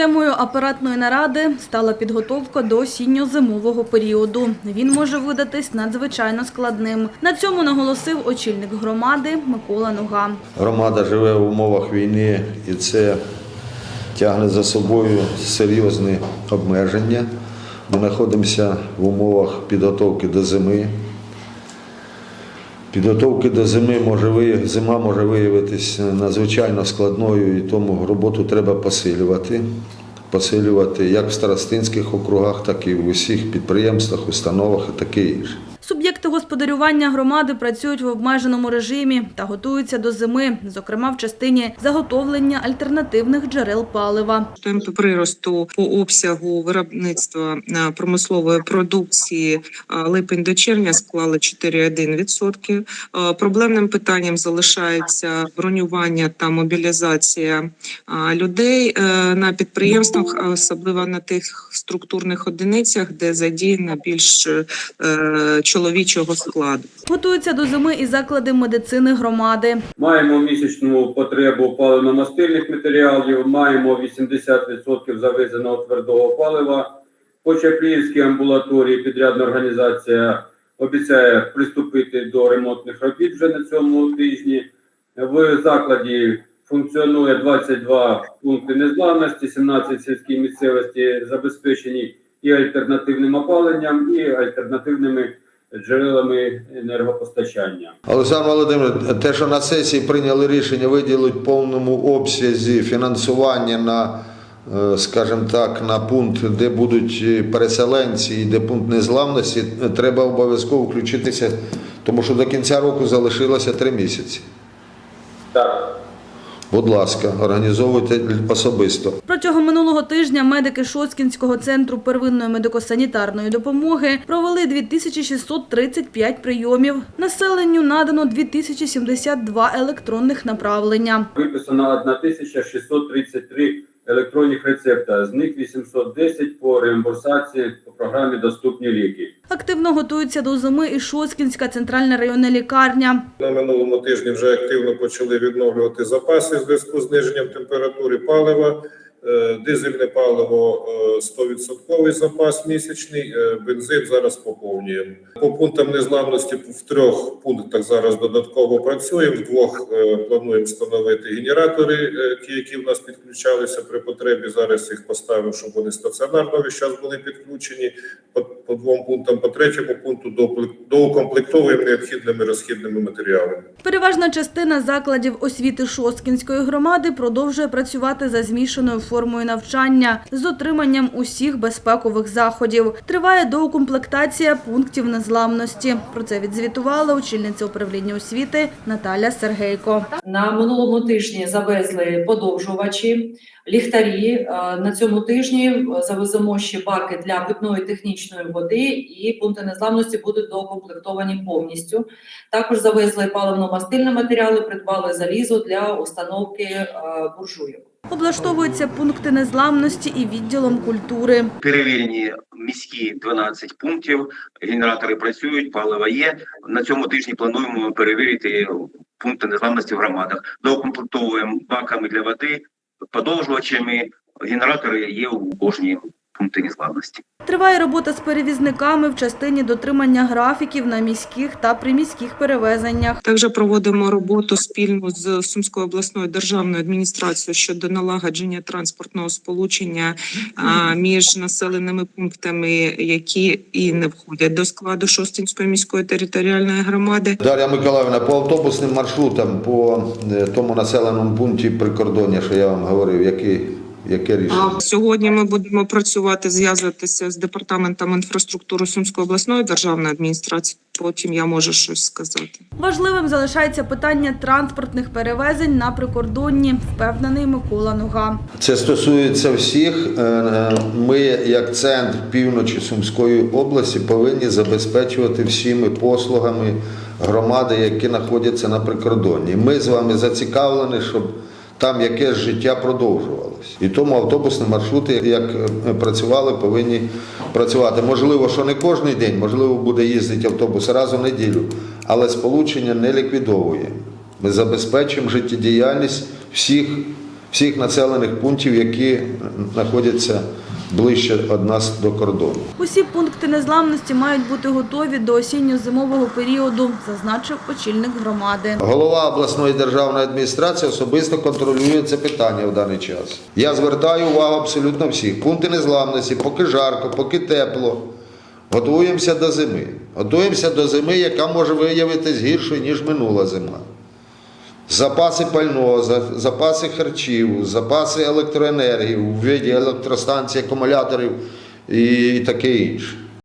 Темою апаратної наради стала підготовка до осінньо-зимового періоду. Він може видатись надзвичайно складним. На цьому наголосив очільник громади Микола Нуга. Громада живе в умовах війни і це тягне за собою серйозні обмеження. Ми знаходимося в умовах підготовки до зими. Підготовки до зими може зима може виявитися надзвичайно складною, і тому роботу треба посилювати. Посилювати як в старостинських округах, так і в усіх підприємствах, установах і таке інше. Суб'єкти господарювання громади працюють в обмеженому режимі та готуються до зими, зокрема в частині заготовлення альтернативних джерел палива. Темпи приросту по обсягу виробництва е, промислової продукції е, липень до червня склали 4,1%. Е, Проблемним питанням залишається бронювання та мобілізація людей на підприємствах, особливо на тих структурних одиницях, де задіяно більш е, чоловічого складу. Готуються до зими і заклади медицини громади. Маємо місячну потребу паливно-мастильних матеріалів, маємо 80% завезеного твердого палива. По Чапліївській амбулаторії підрядна організація обіцяє приступити до ремонтних робіт вже на цьому тижні. В закладі функціонує 22 пункти незламності, 17 сільській місцевості забезпечені і альтернативним опаленням, і альтернативними джерелами енергопостачання. Олександр Володимирович, те, що на сесії прийняли рішення виділити в повному обсязі фінансування на, е, скажімо так, на пункт, де будуть е, переселенці і де пункт незламності, е, треба обов'язково включитися, тому що до кінця року залишилося три місяці. Так. Будь ласка, організовуйте особисто. Протягом минулого тижня медики Шоцкінського центру первинної медико-санітарної допомоги провели 2635 прийомів. Населенню надано 2072 електронних направлення. Виписано 1633 електронних рецепта, з них 810 по реімбурсації по програмі Доступні ліки. Активно готуються до зими і Шоскінська центральна районна лікарня. На минулому тижні вже активно почали відновлювати запаси в зв'язку з зниженням температури палива. Е, Дизельне паливо е, 100% запас місячний, е, бензин зараз поповнюємо. По пунктам незламності в трьох пунктах зараз додатково працюємо. В двох е, плануємо встановити генератори, е, ті, які в нас підключалися при потребі. Зараз їх поставимо, щоб вони стаціонарно весь час були підключені. По, двом пунктам, по третьому пункту доукомплектовуємо необхідними розхідними матеріалами. Переважна частина закладів освіти Шосткінської громади продовжує працювати за змішаною формою навчання з дотриманням усіх безпекових заходів. Триває доукомплектація пунктів незламності. Про це відзвітувала очільниця управління освіти Наталя Сергейко. На минулому тижні завезли подовжувачі, ліхтарі. Е, На цьому тижні завеземо ще баки для питної технічної води, і пункти незламності будуть доукомплектовані повністю. Також завезли паливно-мастильні матеріали, придбали залізо для установки е, буржуйок. Облаштовуються пункти незламності і відділом культури. перевірені міські 12 пунктів. Генератори працюють, паливо є. На цьому тижні плануємо перевірити пункти незламності в громадах. Доукомплектовуємо баками для води, подовжувачами. Генератори є у кожній пункті незламності. Триває робота з перевізниками в частині дотримання графіків на міських та приміських перевезеннях. Також проводимо роботу спільно з Сумською обласною державною адміністрацією щодо налагодження транспортного сполучення між населеними пунктами, які і не входять до складу Шостинської міської територіальної громади. Дар'я Миколаївна, по автобусним маршрутам, по е, тому населеному пункті прикордоння, що я вам говорив, які, яке рішення? Сьогодні ми будемо працювати, зв'язуватися з департаментом інфраструктури Сумської обласної державної адміністрації. Потім я можу щось сказати. Важливим залишається питання транспортних перевезень на прикордонні, впевнений Микола Нуга. Це стосується всіх. Е, Ми, як центр півночі Сумської області, повинні забезпечувати всіми послугами громади, які знаходяться на прикордонні. Ми з вами зацікавлені, щоб там якесь життя продовжувалося. І тому автобусні маршрути, як ми працювали, повинні працювати. Можливо, що не кожен день, можливо, буде їздити автобус раз у неділю, але сполучення не ліквідовує. Ми забезпечимо життєдіяльність всіх всіх населених пунктів, які знаходяться ближче від нас до кордону. Усі пункти незламності мають бути готові до осінньо-зимового періоду, зазначив очільник громади. Голова обласної державної адміністрації особисто контролює це питання в даний час. Я звертаю увагу абсолютно всіх. Пункти незламності, поки жарко, поки тепло. Готуємося до зими. Готуємося до зими, яка може виявитись гіршою, ніж минула зима. Запаси пального, запаси харчів, запаси електроенергії у виді електростанцій, акумуляторів і таке інше.